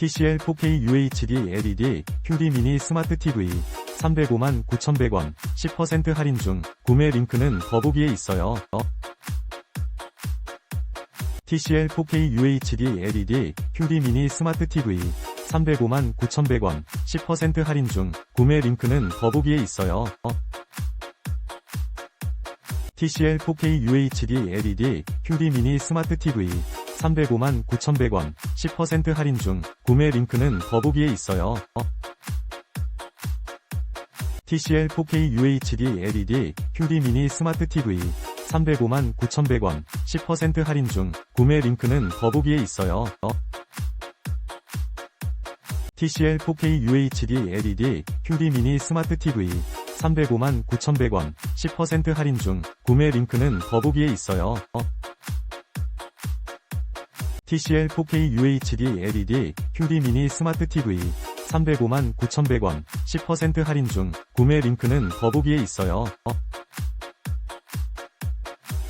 TCL 4K UHD LED QD 미니 스마트 TV 305만 9,100원 10% 할인 중 구매 링크는 더보기에 있어요. 어? TCL 4K UHD LED QD 미니 스마트 TV 305만 9,100원 10% 할인 중 구매 링크는 더보기에 있어요. 어? TCL 4K UHD LED QD 미니 스마트 TV 305만 9,100원 10% 할인 중 구매 링크는 더보기에 있어요. 어? TCL 4K UHD LED QD 미니 스마트 TV 305만 9,100원 10% 할인 중 구매 링크는 더보기에 있어요. 어? TCL 4K UHD LED QD 미니 스마트 TV 305만 9,100원 10% 할인 중 구매 링크는 더보기에 있어요. 어? TCL 4K UHD LED QD 미니 스마트 TV 305만 9,100원 10% 할인 중 구매 링크는 더보기에 있어요. 어?